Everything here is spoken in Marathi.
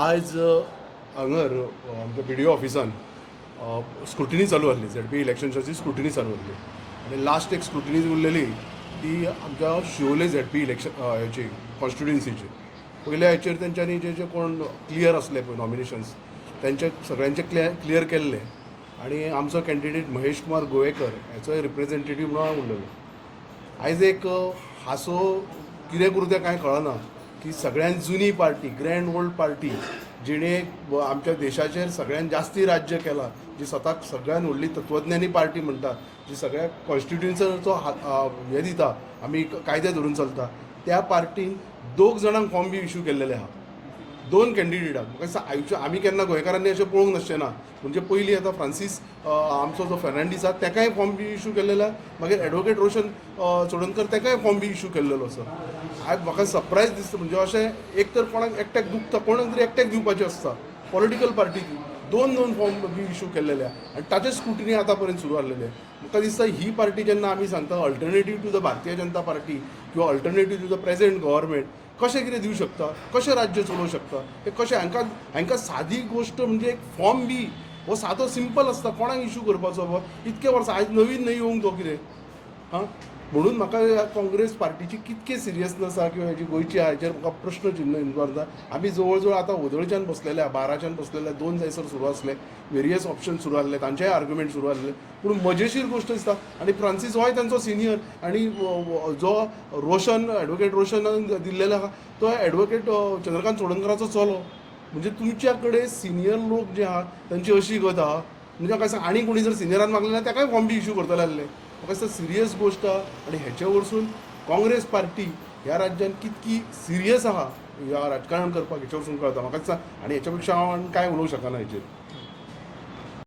आयज हांगर आमच्या बी डी ओ ऑफिसान स्क्रुटिनी चालू आसली झेड पी इलेक्शन्साची स्क्रुटिनी चालू आसली आनी लास्ट एक स्क्रुटिनी उरलेली ती आमच्या शिवोले झेड पी इलेक्शन हेची कॉन्स्टिट्युएन्सीची पयल्या हेचेर तेंच्यांनी जे जे कोण क्लियर असले पळय नॉमिनेशन्स तेंचे सगळ्यांचे क्लियर क्लियर केल्ले. आनी आमचो कॅन्डिडेट महेश कुमार गोवेकर हेचोय रिप्रेझेंटेटीव म्हणून हांव उरलेलो. आयज एक हासो कितें करूं तें कांय कळना की सगळ्यात जुनी पार्टी ग्रँड ओल्ड पार्टी जिणे आमच्या देशाचेर सगळ्यात जास्ती राज्य केलां जी स्वताक सगळ्यात व्हडली तत्वज्ञानी पार्टी म्हणटा जी सगळ्या कॉन्स्टिट्युन्सीचो हे दिता आमी कायदे धरून चलता. त्या पार्टीन दोग जाणांक फॉर्म बी इश्यू केल्लेले आहा दोन कॅन्डिडेटाक म्हाका दिसता आयुश्य आमी केन्ना गोंयकारांनी अशें पळोवंक नासचें ना. म्हणजे पयलीं आतां फ्रांसीस आमचो जो फेर्नांडीस आसा तेकाय फॉर्म बी इश्यू केल्लेलो आहा. मागीर एडवोकेट रोशन चोडणकर तेकाय फॉर्म बी इश्यू केल्लेलो आसा आयज म्हाका सरप्रायज दिसता. म्हणजे अशें एक तर कोणाक एकट्याक दुखता. कोणाक तरी एकट्याक दिवपाचें आसता पॉलिटिकल पार्टी दोन दोन फॉर्म बी इश्यू केलेले आनी ताचे स्क्रुटिनी आतां पर्यंत सुरू आसलेले म्हाका दिसता ही पार्टी जेन्ना आमी सांगता alternative to the Bharatiya Janata Party किंवा alternative to the present government कशें कितें दिवं शकता? कशें राज्य चलोवंक शकता? हे कशें हांकां हांकां सादी गोश्ट म्हणजे एक फॉर्म बी. हो सादो सिंपल आसता कोणाक इश्यू करपाचो बाबा इतके वर्सां आयज नवीन न्हय येवंक तो कितें? हां? म्हणून म्हाका ह्या काँग्रेस पार्टीची कितके सिरियसनस आहा किंवा हेची गोंयची आहा म्हाका प्रश्न चिन्ह जाता. आमी जवळ जवळ आतां वदळच्यान बसलेले आहा बाराच्यान बसलेले दोन जायसर सुरू आसले वेरियस ऑप्शन सुरू आसले तांचेय आर्ग्युमेंट सुरू आसले. पूण मजेशीर गोश्ट दिसता. आनी फ्रांसीस होय तांचो सिनियर आनी जो रोशन एडवोकेट रोशनान दिल्लेलो आहा तो एडवोकेट चंद्रकांत चोडणकराचो चलो. म्हणजे तुमच्या कडेन सिनियर लोक जे आहा तांची अशी गत आहा म्हणजे म्हाका दिसता आनी कोणी जर सिनियरान मागलें जाल्यार तेकाय फॉर्म बी इश्यू करतले आसले म्हाका दिसता सिरियस गोश्ट आहा आनी हेचे वरसून काँग्रेस पार्टी ह्या राज्यात कितकी सिरियस आहा ह्या राजकारण करपाक हेचे वरसून कळटा म्हाका दिसता आनी हेच्या पेक्षा हांव कांय उलोवंक शकना हेचेर